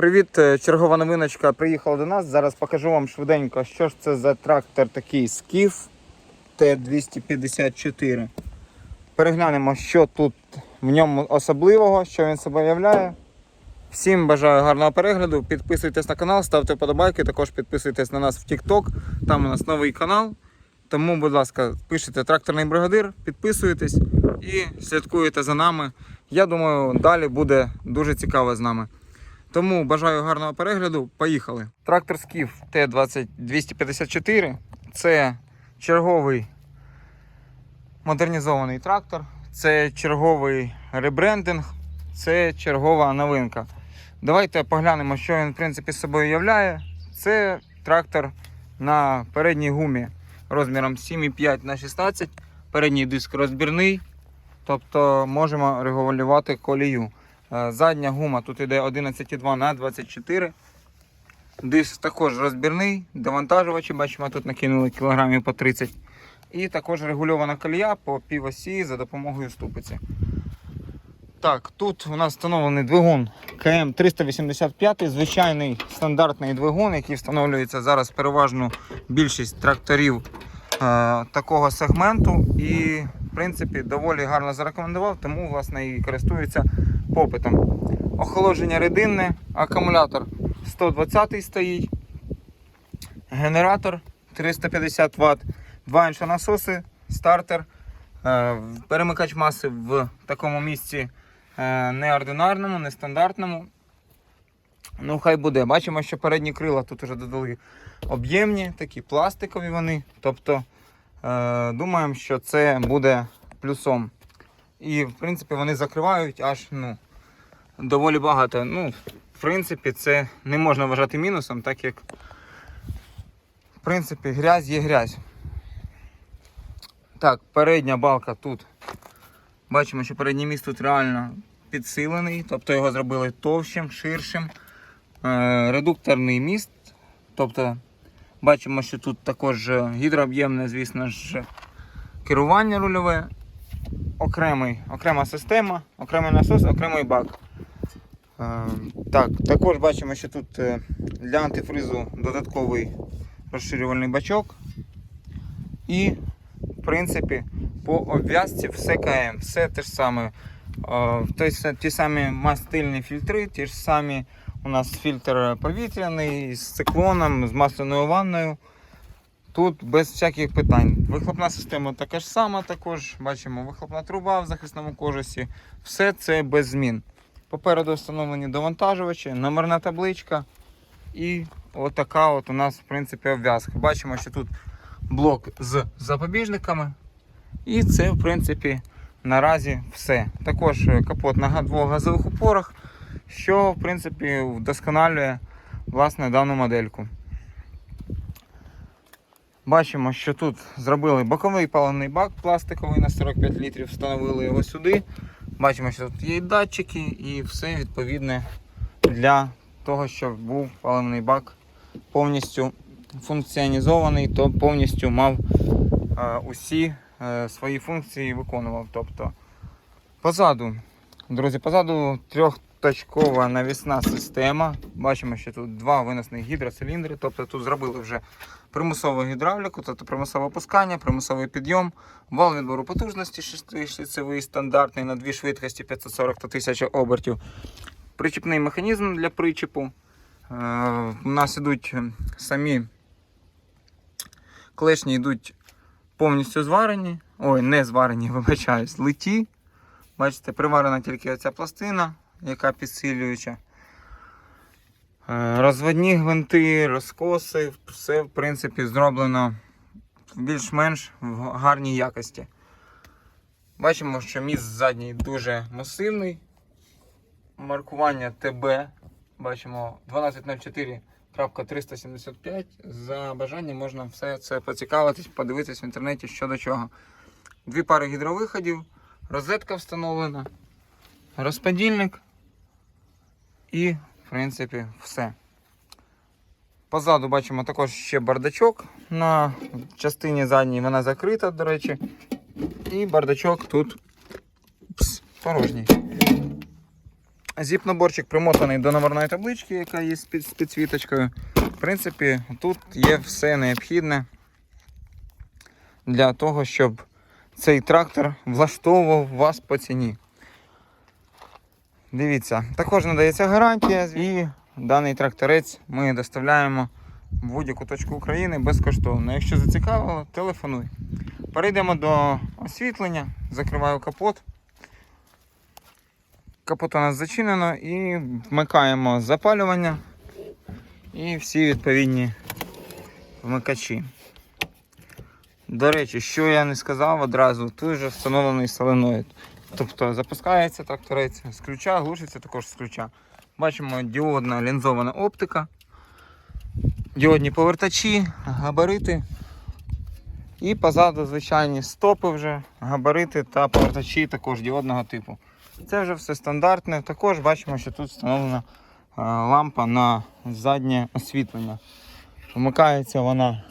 Привіт, е, чергова новиночка приїхала до нас. Зараз покажу вам швиденько, що ж це за трактор такий Скіф Т-254. Переглянемо, що тут в ньому особливого, що він себе являє. Всім бажаю гарного перегляду. Підписуйтесь на канал, ставте вподобайки, також підписуйтесь на нас в TikTok. Там у нас новий канал. Тому, будь ласка, пишете тракторний бригадир, підписуєтесь і слідкуєте за нами. Я думаю, далі буде дуже цікаво з нами. Тому бажаю гарного перегляду. Поїхали. Трактор Скіф Т-254 це черговий модернізований трактор, це черговий ребрендинг, це чергова новинка. Давайте поглянемо, що він в принципі собою являє. Це трактор на передній гумі розміром 7,5 на 16. Передній диск розбірний, тобто можемо регулювати колію. Е, Задня гума тут йде 11,2 на 24. Диск також розбірний, довантажувачі, бачимо, тут накинули кілограмів по 30. І також регульована колія по півосі за допомогою ступиці. Так, тут у нас встановлений двигун КМ385, звичайний стандартний двигун, який встановлюється зараз переважно більшість тракторів е, такого сегменту. І, в принципі, доволі гарно зарекомендував, тому власне і користується попитом. Охолодження рідинне, акумулятор 120 стоїть, генератор 350 Вт, два іншонасоси, стартер, е, перемикач маси в такому місці е, неординарному, нестандартному. Ну, хай буде. Бачимо, що передні крила тут вже додали об'ємні, такі пластикові вони. Тобто е, думаємо, що це буде плюсом. І, в принципі, вони закривають аж ну, доволі багато. Ну, в принципі, це не можна вважати мінусом, так як в принципі грязь є грязь. Так, передня балка тут. Бачимо, що передній міст тут реально підсилений, тобто його зробили товщим, ширшим. Е, редукторний міст. Тобто бачимо, що тут також гідрооб'ємне, звісно ж, керування рульове, окремий, окрема система, окремий насос, окремий бак. Е, Так, також бачимо, що тут е, для антифризу додатковий розширювальний бачок. І, в принципі, по обв'язці все КМ, все те ж саме. Ті, ті самі мастильні фільтри, ті ж самі у нас фільтр повітряний з циклоном, з масляною ванною. Тут без всяких питань. Вихлопна система така ж сама, також бачимо вихлопна труба в захисному кожусі. Все це без змін. Попереду встановлені довантажувачі, номерна табличка і отака от у нас в принципі обв'язка. Бачимо, що тут блок з запобіжниками. І це в принципі наразі все. Також капот на двох газових упорах, що в принципі вдосконалює власне дану модельку. Бачимо, що тут зробили боковий паливний бак пластиковий на 45 літрів, встановили його сюди. Бачимо, що тут є і датчики, і все відповідне для того, щоб був паливний бак повністю функціонізований, то повністю мав е, усі е, свої функції виконував. Тобто позаду, друзі, позаду трьохточкова навісна система. Бачимо, що тут два виносних гідроциліндри, тобто тут зробили вже примусову гідравліку, тобто примусове опускання, примусовий підйом, вал відбору потужності шестишліцевий, стандартний на дві швидкості 540 та 1000 обертів. Причіпний механізм для причіпу. Е, У нас ідуть самі клешні йдуть повністю зварені. Ой, не зварені, вибачаюсь, литі. Бачите, приварена тільки оця пластина, яка підсилююча. Е, Розводні гвинти, розкоси, все в принципі зроблено більш-менш в гарній якості. Бачимо, що міст задній дуже масивний. Маркування ТБ. Бачимо 1204.375. За бажанням можна все це поцікавитись, подивитись в інтернеті що до чого. Дві пари гідровиходів, розетка встановлена, розподільник і, в принципі, все. Позаду бачимо також ще бардачок на частині задній, вона закрита, до речі. І бардачок тут пс, порожній. Зіп-наборчик примотаний до номерної таблички, яка є з під- з підсвіточкою. В принципі, тут є все необхідне для того, щоб цей трактор влаштовував вас по ціні. Дивіться, також надається гарантія, і даний тракторець ми доставляємо в будь-яку точку України безкоштовно. Якщо зацікавило, телефонуй. Перейдемо до освітлення, закриваю капот. Капот у нас зачинено і вмикаємо запалювання і всі відповідні вмикачі. До речі, що я не сказав одразу, тут вже встановлений соленоїд. Тобто запускається тракторець з ключа, глушиться також з ключа. Бачимо діодна лінзована оптика, діодні повертачі, габарити. І позаду звичайні стопи вже, габарити та повертачі також діодного типу. Це вже все стандартне. Також бачимо, що тут встановлена е, лампа на заднє освітлення. Вмикається вона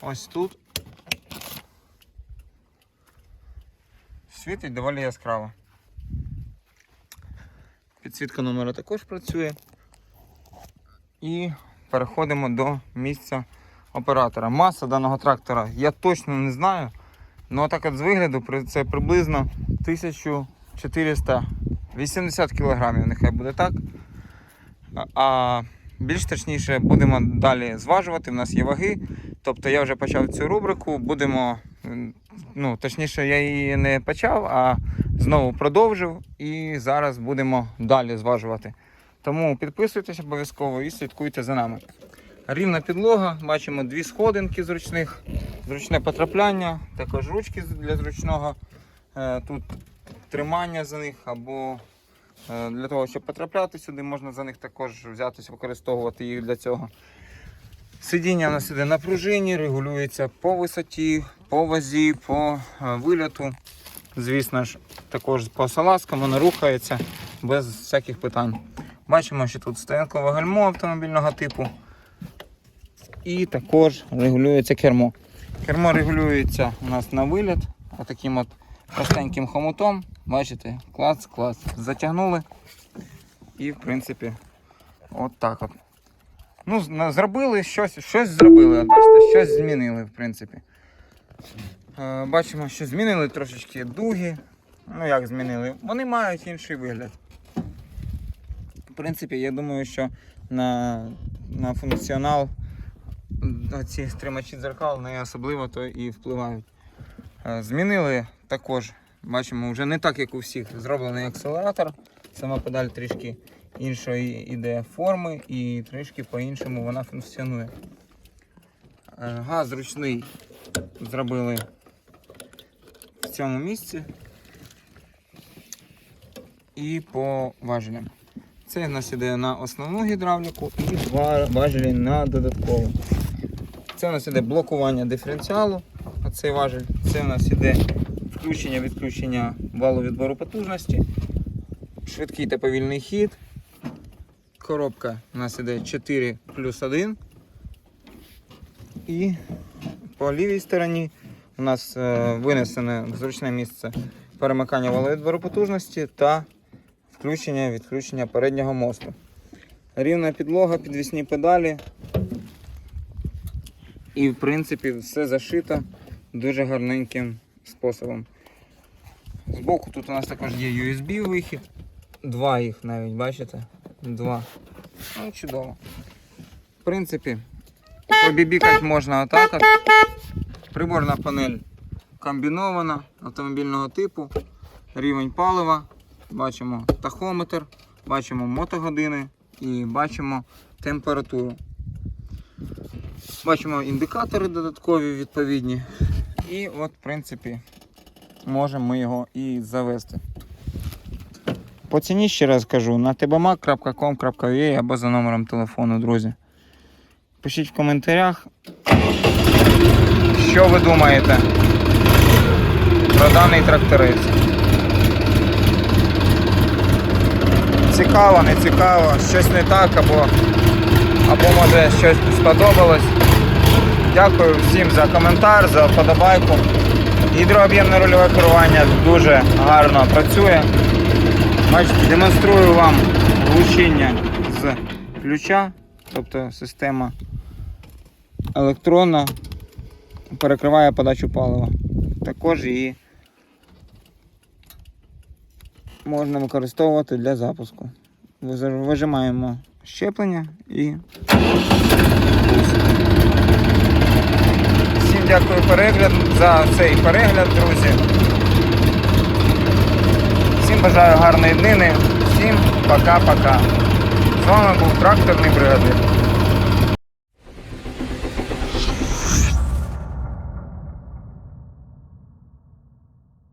ось тут. Світить доволі яскраво. Підсвітка номера також працює. І переходимо до місця оператора. Маса даного трактора я точно не знаю. Ну так от з вигляду це приблизно 1480 кг, нехай буде так. А- більш точніше будемо далі зважувати. У нас є ваги. Тобто я вже почав цю рубрику. Будемо, ну точніше, я її не почав, а знову продовжив. І зараз будемо далі зважувати. Тому підписуйтесь обов'язково і слідкуйте за нами. Рівна підлога, бачимо дві сходинки зручних, зручне потрапляння, також ручки для зручного е, тут тримання за них або е, для того, щоб потрапляти сюди, можна за них також взятися, використовувати їх для цього. Сидіння у нас іде на пружині, регулюється по висоті, по вазі, по е, вильоту. Звісно ж, також по салазкам воно рухається без всяких питань. Бачимо, що тут стоянкове гальмо автомобільного типу. І також регулюється кермо. Кермо регулюється у нас на виліт, отаким от простеньким хомутом. Бачите, клац. Затягнули. І в принципі, от так от. Ну, зробили щось, щось зробили. Бачите, щось змінили, в принципі. Е, бачимо, що змінили трошечки дуги. Ну як змінили? Вони мають інший вигляд. В принципі, я думаю, що на, на функціонал ці стримачі дзеркал не особливо то і впливають. Е, Змінили також, бачимо, вже не так, як у всіх, зроблений акселератор. Сама педаль трішки іншої іде форми і трішки по-іншому вона функціонує. Е, Газ ручний зробили в цьому місці і по важелям. Це в нас іде на основну гідравліку і два важелі на додаткову. Це у нас іде блокування диференціалу, а цей важель. Це у нас іде включення відключення валу відбору потужності, швидкий та повільний хід. Коробка у нас іде 4 плюс 1. І по лівій стороні у нас е, винесене в зручне місце перемикання валовідбору потужності та включення відключення переднього мосту. Рівна підлога, підвісні педалі. І в принципі все зашито дуже гарненьким способом. Збоку тут у нас також є USB вихід. Два їх навіть, бачите? Два. Ну, чудово. В принципі, побібікати можна отак. Приборна панель комбінована автомобільного типу. Рівень палива. Бачимо тахометр, бачимо мотогодини і бачимо температуру. Бачимо індикатори додаткові відповідні. І от, в принципі, можемо ми його і завести. По ціні ще раз кажу на tbmac.com.ua або за номером телефону, друзі. Пишіть в коментарях, що ви думаєте про даний тракторець. Цікаво, не цікаво, щось не так, або, або може щось сподобалось. Дякую всім за коментар, за вподобайку. Гідрооб'ємне рульове керування дуже гарно працює. Бачите, демонструю вам влучення з ключа, тобто система електронна перекриває подачу палива. Також її можна використовувати для запуску. Вижимаємо щеплення і. Всім дякую перегляд за цей перегляд, друзі. Бажаю гарної днини. Всім пока-пока. З вами був тракторний бригадир.